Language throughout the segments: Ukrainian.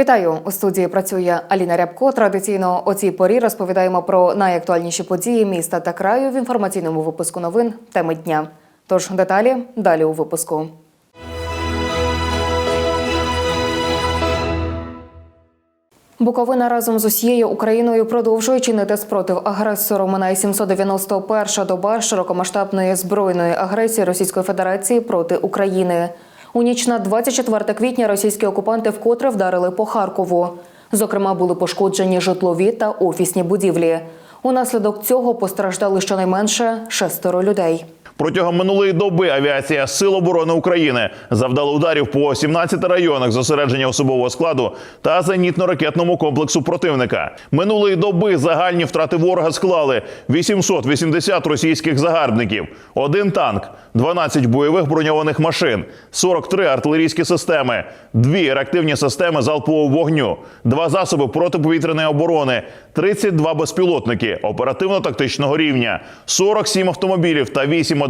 Вітаю у студії. Працює Аліна Рябко. Традиційно о цій порі розповідаємо про найактуальніші події міста та краю в інформаційному випуску новин теми дня. Тож деталі далі у випуску. Буковина разом з усією Україною продовжує чинити спротив агресору. Минає 791 доба широкомасштабної збройної агресії Російської Федерації проти України. У ніч на 24 квітня російські окупанти вкотре вдарили по Харкову. Зокрема, були пошкоджені житлові та офісні будівлі. Унаслідок цього постраждали щонайменше шестеро людей. Протягом минулої доби авіація Сил оборони України завдала ударів по 17 районах зосередження особового складу та зенітно-ракетному комплексу противника. Минулої доби загальні втрати ворога склали 880 російських загарбників, один танк, 12 бойових броньованих машин, 43 артилерійські системи, дві реактивні системи залпового вогню, два засоби протиповітряної оборони, 32 безпілотники оперативно-тактичного рівня, 47 автомобілів та 8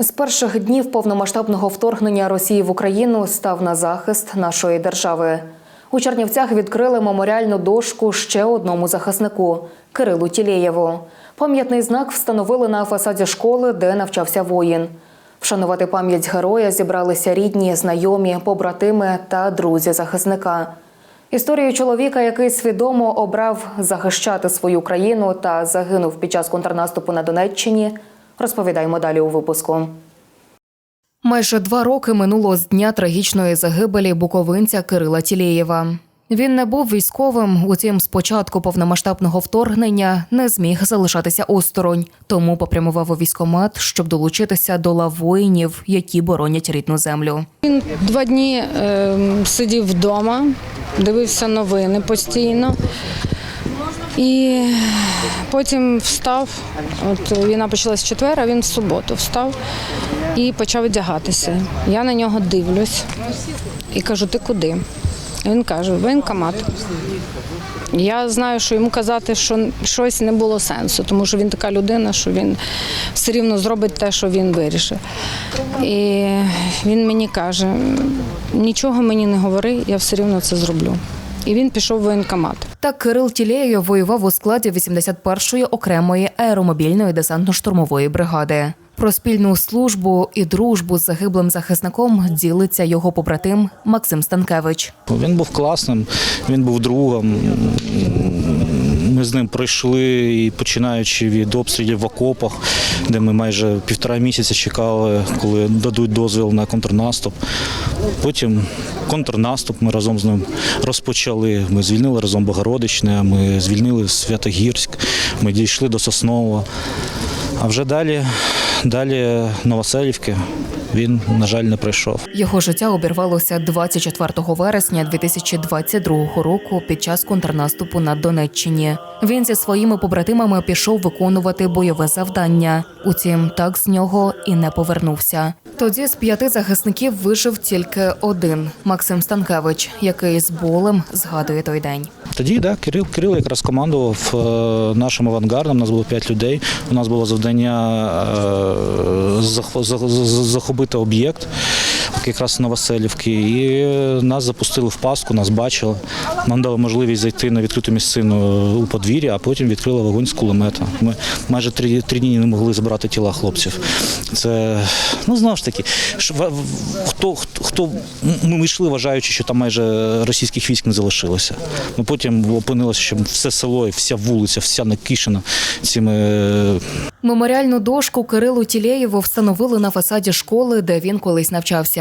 З перших днів повномасштабного вторгнення Росії в Україну став на захист нашої держави. У Чернівцях відкрили меморіальну дошку ще одному захиснику Кирилу Тілєєву. Пам'ятний знак встановили на фасаді школи, де навчався воїн. Вшанувати пам'ять героя зібралися рідні, знайомі, побратими та друзі захисника. Історію чоловіка, який свідомо обрав захищати свою країну та загинув під час контрнаступу на Донеччині, розповідаємо далі у випуску. Майже два роки минуло з дня трагічної загибелі буковинця Кирила Тілєєва. Він не був військовим, утім, з початку повномасштабного вторгнення не зміг залишатися осторонь, тому попрямував у військомат, щоб долучитися до лав воїнів, які боронять рідну землю. Він два дні е, сидів вдома, дивився новини постійно. І потім встав, от війна почалась четвер, а він в суботу встав і почав одягатися. Я на нього дивлюсь і кажу, ти куди? Він каже, воєнкомат. Я знаю, що йому казати, що щось не було сенсу, тому що він така людина, що він все рівно зробить те, що він вирішив. І він мені каже: нічого мені не говори, я все рівно це зроблю. І він пішов в воєнкомат. Так Кирил Тілєєв воював у складі 81-ї окремої аеромобільної десантно-штурмової бригади. Про спільну службу і дружбу з загиблим захисником ділиться його побратим Максим Станкевич. Він був класним, він був другом. Ми з ним пройшли і починаючи від обстрілів в окопах, де ми майже півтора місяця чекали, коли дадуть дозвіл на контрнаступ. Потім контрнаступ ми разом з ним розпочали. Ми звільнили разом Богородичне, ми звільнили Святогірськ, ми дійшли до Соснова. А вже далі, далі Новоселівки. Він, на жаль, не прийшов. Його життя обірвалося 24 вересня 2022 року під час контрнаступу на Донеччині. Він зі своїми побратимами пішов виконувати бойове завдання. Утім, так з нього і не повернувся. Тоді з п'яти захисників вижив тільки один Максим Станкевич, який з болем згадує той день. Тоді да, Кирил, Кирил якраз командував е, нашим авангардом. У нас було п'ять людей. У нас було завдання е, захопити об'єкт, якраз Новоселівки. І нас запустили в пастку, нас бачили. Нам дали можливість зайти на відкриту місцину у подвір'я, а потім відкрили вогонь з кулемета. Ми майже три, три дні не могли забрати тіла хлопців. Це ну знову ж таки, хто хто хто ми йшли, вважаючи, що там майже російських військ не залишилося. Ну потім опинилося, що все село, вся вулиця, вся накишена цими е, Меморіальну дошку Кирилу Тілєєву встановили на фасаді школи, де він колись навчався.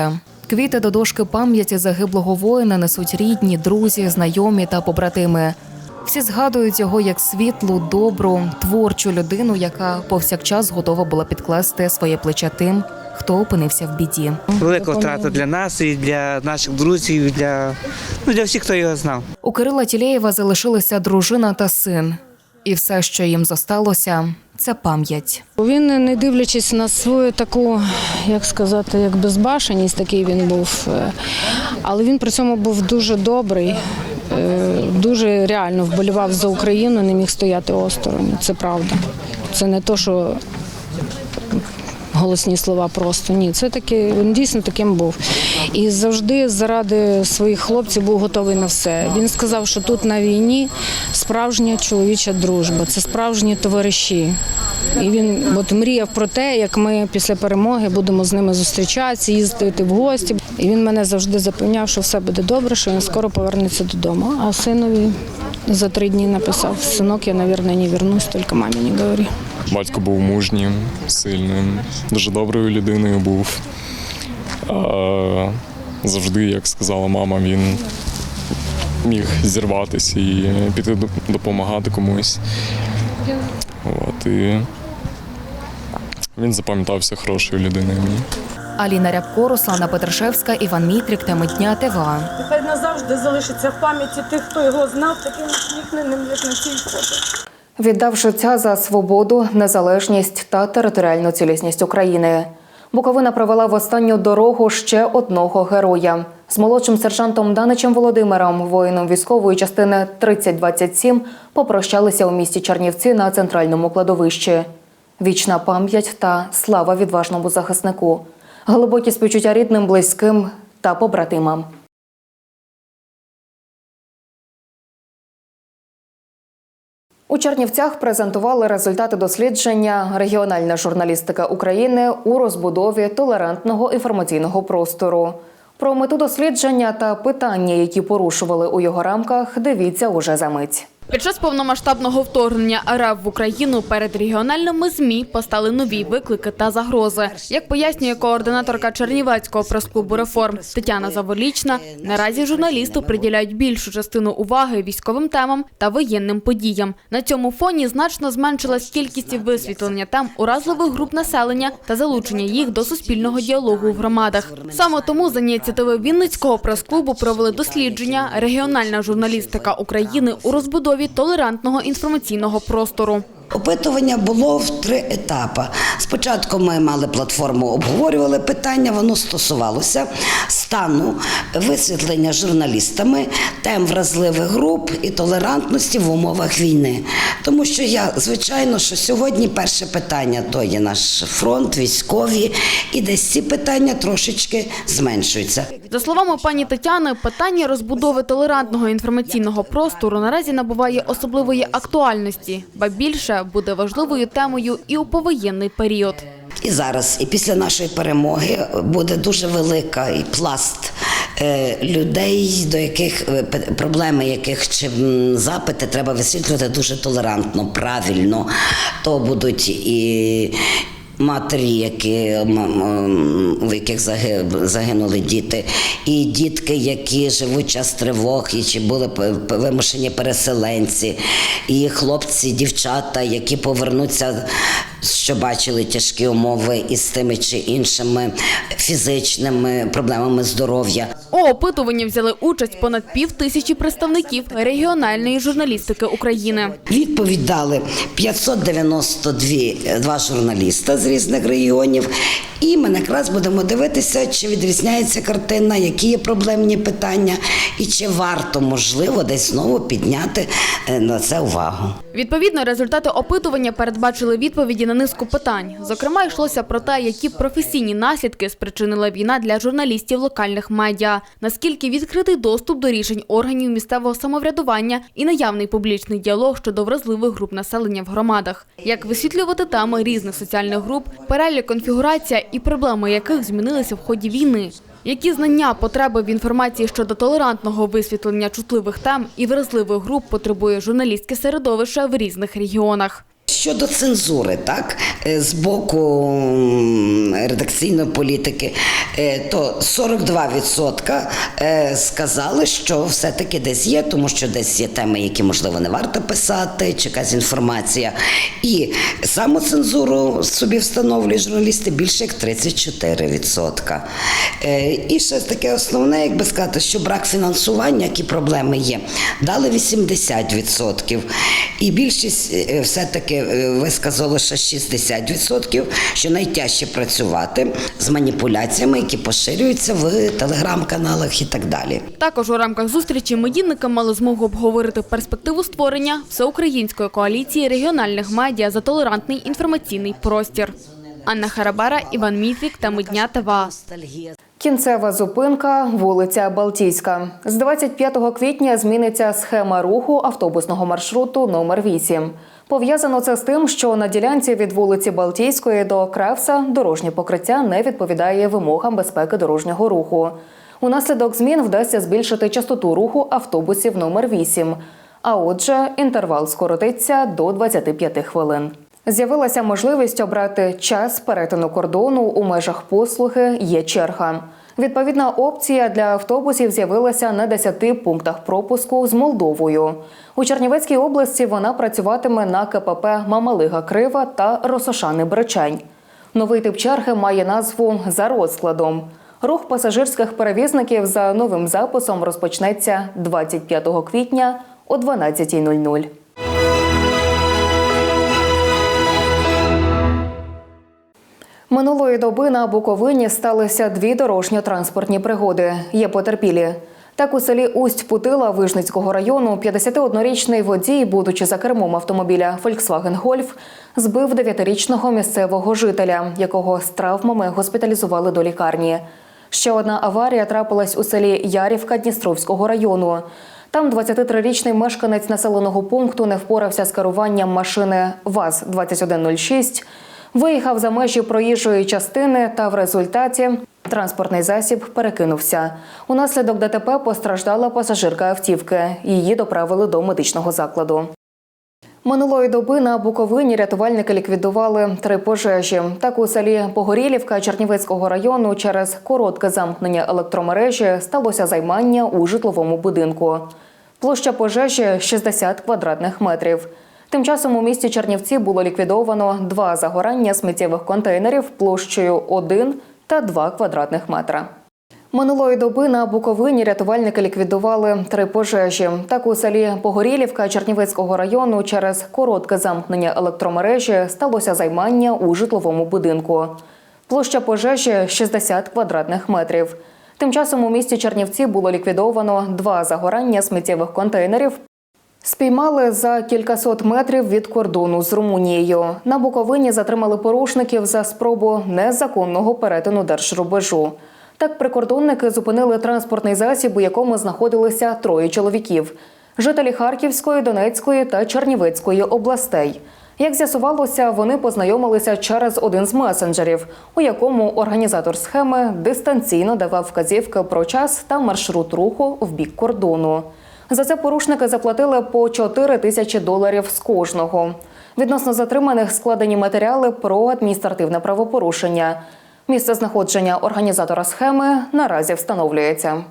Квіти до дошки пам'яті загиблого воїна несуть рідні, друзі, знайомі та побратими. Всі згадують його як світлу, добру, творчу людину, яка повсякчас готова була підкласти своє плече тим, хто опинився в біді. Велика втрата для нас і для наших друзів, і для, ну, для всіх, хто його знав. У Кирила Тілєєва залишилися дружина та син. І все, що їм зосталося, це пам'ять. Він, не дивлячись на свою таку, як сказати, як безбашеність, такий він був, е, але він при цьому був дуже добрий, е, дуже реально вболівав за Україну, не міг стояти осторонь. Це правда. Це не то, що голосні слова просто. Ні, це таки він дійсно таким був. І завжди заради своїх хлопців був готовий на все. Він сказав, що тут на війні справжня чоловіча дружба, це справжні товариші. І він от мріяв про те, як ми після перемоги будемо з ними зустрічатися, їздити в гості. І він мене завжди запевняв, що все буде добре, що він скоро повернеться додому. А синові за три дні написав: синок, я, мабуть, не вернусь, тільки мамі не говори. Батько був мужнім, сильним, дуже доброю людиною був. А, завжди, як сказала мама, він міг зірватися і піти доп- допомагати комусь. От, і він запам'ятався хорошою людиною мені. Аліна Рябко, Руслана Петрашевська, Іван Мітрик, теми дня ТВА. Хай назавжди залишиться в пам'яті тих, хто його знав, таким усміхненим, як на цій фото. Віддав життя за свободу, незалежність та територіальну цілісність України. Буковина провела в останню дорогу ще одного героя. З молодшим сержантом Даничем Володимиром, воїном військової частини 3027, попрощалися у місті Чернівці на центральному кладовищі. Вічна пам'ять та слава відважному захиснику, глибокі співчуття рідним, близьким та побратимам. У Чернівцях презентували результати дослідження Регіональна журналістика України у розбудові толерантного інформаційного простору. Про мету дослідження та питання, які порушували у його рамках, дивіться уже за мить. Під час повномасштабного вторгнення РФ в Україну перед регіональними ЗМІ постали нові виклики та загрози. Як пояснює координаторка Чернівецького прес-клубу реформ Тетяна Заволічна, наразі журналісти приділяють більшу частину уваги військовим темам та воєнним подіям. На цьому фоні значно зменшилась кількість висвітлення тем уразливих груп населення та залучення їх до суспільного діалогу в громадах. Саме тому за ініціативи Вінницького прес-клубу провели дослідження Регіональна журналістика України у розбудові толерантного інформаційного простору. Опитування було в три етапи. Спочатку ми мали платформу, обговорювали питання. Воно стосувалося стану висвітлення журналістами тем вразливих груп і толерантності в умовах війни. Тому що я, звичайно, що сьогодні перше питання то є наш фронт, військові, і десь ці питання трошечки зменшуються. За словами пані Тетяни, питання розбудови толерантного інформаційного простору наразі набуває особливої актуальності, ба більше буде важливою темою і у повоєнний період. І зараз, і після нашої перемоги, буде дуже велика і пласт людей, до яких е, проблеми яких чи запити треба висвітлювати дуже толерантно, правильно. То будуть і. Матері, які в яких загинули діти, і дітки, які живуть час тривог, і чи були вимушені переселенці, і хлопці, дівчата, які повернуться, що бачили тяжкі умови із тими чи іншими фізичними проблемами здоров'я. У опитуванні взяли участь понад пів тисячі представників регіональної журналістики України. Відповідь дали 592 два журналіста з різних регіонів. І ми якраз будемо дивитися, чи відрізняється картина, які є проблемні питання, і чи варто можливо десь знову підняти е, на це увагу. Відповідно, результати опитування передбачили відповіді на низку питань. Зокрема, йшлося про те, які професійні наслідки спричинила війна для журналістів локальних медіа, наскільки відкритий доступ до рішень органів місцевого самоврядування і наявний публічний діалог щодо вразливих груп населення в громадах, як висвітлювати теми різних соціальних груп, перелік конфігурація і проблеми яких змінилися в ході війни. Які знання, потреби в інформації щодо толерантного висвітлення чутливих тем і вразливих груп потребує журналістське середовище в різних регіонах. Щодо цензури, так е, з боку редакційної політики, е, то 42% е, сказали, що все-таки десь є, тому що десь є теми, які можливо не варто писати, чи якась інформація. І самоцензуру собі встановлюють журналісти більше як 34%. Е, І ще таке основне, як би сказати, що брак фінансування, які проблеми є, дали 80%. І більшість е, все-таки висказало ще 60%, що найтяжче працювати з маніпуляціями, які поширюються в телеграм-каналах і так далі. Також у рамках зустрічі медійники мали змогу обговорити перспективу створення всеукраїнської коаліції регіональних медіа за толерантний інформаційний простір. Анна Харабара, Іван Міфік та Медня ТВА. Кінцева зупинка вулиця Балтійська. З 25 квітня зміниться схема руху автобусного маршруту номер 8 Пов'язано це з тим, що на ділянці від вулиці Балтійської до Кревса дорожнє покриття не відповідає вимогам безпеки дорожнього руху. Унаслідок змін вдасться збільшити частоту руху автобусів номер 8 а отже, інтервал скоротиться до 25 хвилин. З'явилася можливість обрати час перетину кордону у межах послуги є черга. Відповідна опція для автобусів з'явилася на 10 пунктах пропуску з Молдовою. У Чернівецькій області вона працюватиме на КПП Мамалига Крива та Росошани Бречень. Новий тип черги має назву за розкладом. Рух пасажирських перевізників за новим записом розпочнеться 25 квітня о 12.00. Минулої доби на Буковині сталися дві дорожньо-транспортні пригоди. Є потерпілі. Так у селі Усть-Путила Вижницького району 51-річний водій, будучи за кермом автомобіля Volkswagen Golf, збив 9-річного місцевого жителя, якого з травмами госпіталізували до лікарні. Ще одна аварія трапилась у селі Ярівка Дністровського району. Там 23-річний мешканець населеного пункту не впорався з керуванням машини ВАЗ-2106, виїхав за межі проїжджої частини та в результаті транспортний засіб перекинувся. Унаслідок ДТП постраждала пасажирка автівки. Її доправили до медичного закладу. Минулої доби на Буковині рятувальники ліквідували три пожежі. Так у селі Погорілівка Чернівецького району через коротке замкнення електромережі сталося займання у житловому будинку. Площа пожежі 60 квадратних метрів. Тим часом у місті Чернівці було ліквідовано два загорання сміттєвих контейнерів площею 1 та 2 квадратних метра. Минулої доби на Буковині рятувальники ліквідували три пожежі. Так у селі Погорілівка Чернівецького району через коротке замкнення електромережі сталося займання у житловому будинку. Площа пожежі 60 квадратних метрів. Тим часом у місті Чернівці було ліквідовано два загорання сміттєвих контейнерів Спіймали за кількасот метрів від кордону з Румунією. На Буковині затримали порушників за спробу незаконного перетину держрубежу. Так прикордонники зупинили транспортний засіб, у якому знаходилися троє чоловіків: жителі Харківської, Донецької та Чернівецької областей. Як з'ясувалося, вони познайомилися через один з месенджерів, у якому організатор схеми дистанційно давав вказівки про час та маршрут руху в бік кордону. За це порушники заплатили по 4 тисячі доларів з кожного. Відносно затриманих складені матеріали про адміністративне правопорушення. Місце знаходження організатора схеми наразі встановлюється.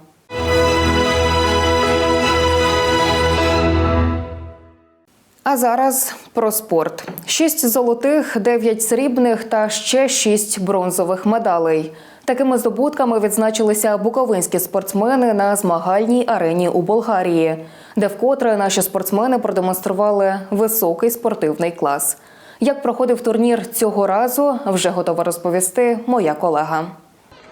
А зараз про спорт: шість золотих, дев'ять срібних та ще шість бронзових медалей. Такими здобутками відзначилися буковинські спортсмени на змагальній арені у Болгарії, де вкотре наші спортсмени продемонстрували високий спортивний клас. Як проходив турнір цього разу, вже готова розповісти моя колега.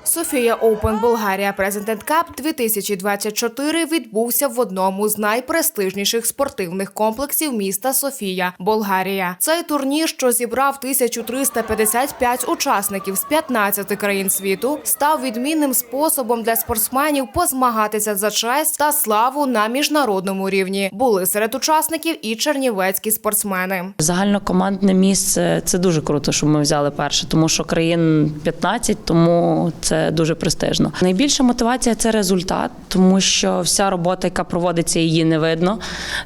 Софія Оупен Болгарія Презентент Кап 2024 відбувся в одному з найпрестижніших спортивних комплексів міста Софія, Болгарія. Цей турнір, що зібрав 1355 учасників з 15 країн світу, став відмінним способом для спортсменів позмагатися за честь та славу на міжнародному рівні. Були серед учасників і чернівецькі спортсмени. Загальнокомандне місце це дуже круто, що ми взяли перше, тому що країн 15, тому це дуже престижно. Найбільша мотивація це результат, тому що вся робота, яка проводиться, її не видно.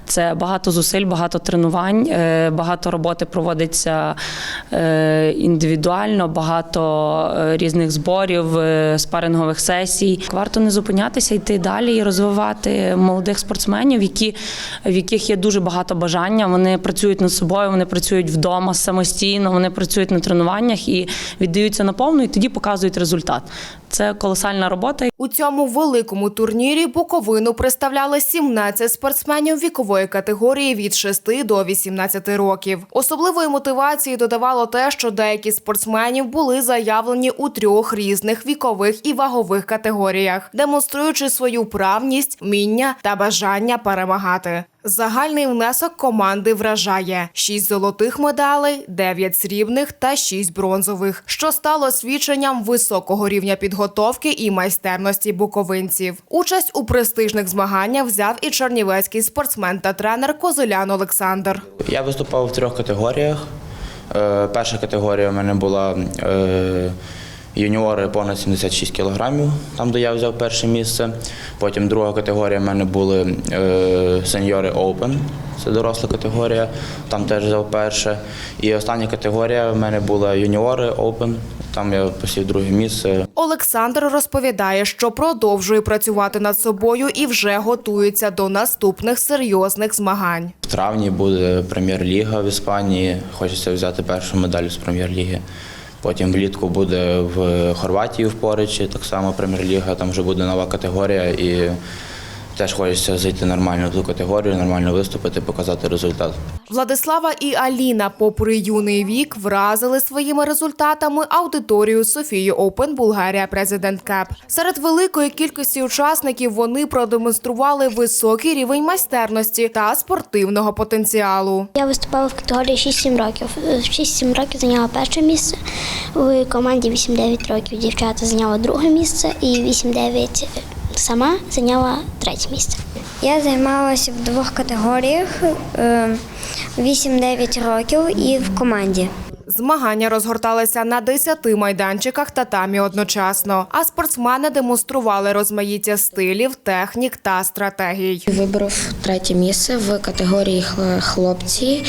Це багато зусиль, багато тренувань, е, багато роботи проводиться е, індивідуально, багато е, різних зборів, спарингових сесій. Варто не зупинятися, йти далі і розвивати молодих спортсменів, які в яких є дуже багато бажання. Вони працюють над собою, вони працюють вдома самостійно, вони працюють на тренуваннях і віддаються наповну, і тоді показують результат. Це колосальна робота. У цьому великому турнірі Буковину представляли 17 спортсменів вікової категорії від 6 до 18 років. Особливої мотивації додавало те, що деякі спортсменів були заявлені у трьох різних вікових і вагових категоріях, демонструючи свою вправність, вміння та бажання перемагати. Загальний внесок команди вражає: 6 золотих медалей, 9 срібних та 6 бронзових, що стало свідченням високого рівня підготовки і майстерності буковинців. Участь у престижних змаганнях взяв і чернівецький спортсмен та тренер Козулян Олександр. Я виступав в трьох категоріях. Е, Перша категорія у мене була е, юніори понад 76 кілограмів, там де я взяв перше місце. Потім друга категорія в мене були е, сеньори Open, це доросла категорія, там теж взяв перше. І остання категорія в мене була юніори Open, там я посів друге місце. Олександр розповідає, що продовжує працювати над собою і вже готується до наступних серйозних змагань. В травні буде прем'єр-ліга в Іспанії. Хочеться взяти першу медаль з прем'єр-ліги. Потім влітку буде в Хорватії в Поричі, так само прем'єр-ліга, там вже буде нова категорія і теж хочеться зайти нормально в ту категорію, нормально виступити, показати результат. Владислава і Аліна, попри юний вік, вразили своїми результатами аудиторію Софії Open Bulgaria President Cup. Серед великої кількості учасників вони продемонстрували високий рівень майстерності та спортивного потенціалу. Я виступала в категорії 6-7 років. В 6-7 років зайняла перше місце. В команді 8-9 років дівчата зайняла друге місце і 8-9 сама зайняла третє місце. Я займалася в двох категоріях е, 8-9 років і в команді. Змагання розгорталися на 10 майданчиках татамі одночасно, а спортсмени демонстрували розмаїття стилів, технік та стратегій. Вибрав третє місце в категорії хлопці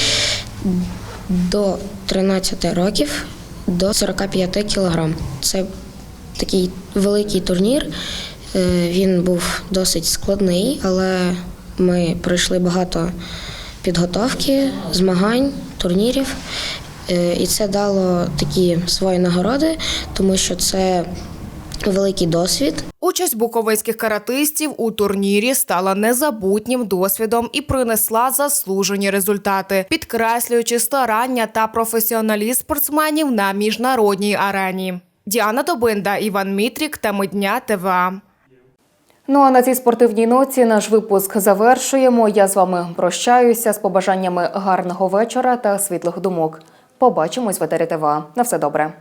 до 13 років до 45 кілограм. Це такий великий турнір. Е, Він був досить складний, але ми пройшли багато підготовки, змагань, турнірів. Е, І це дало такі свої нагороди, тому що це великий досвід. Участь буковинських каратистів у турнірі стала незабутнім досвідом і принесла заслужені результати, підкреслюючи старання та професіоналізм спортсменів на міжнародній арені. Діана Добинда, Іван Мітрік та Мидня ТВА. Ну а на цій спортивній ноті наш випуск завершуємо. Я з вами прощаюся з побажаннями гарного вечора та світлих думок. Побачимось в етері ТВА. На все добре.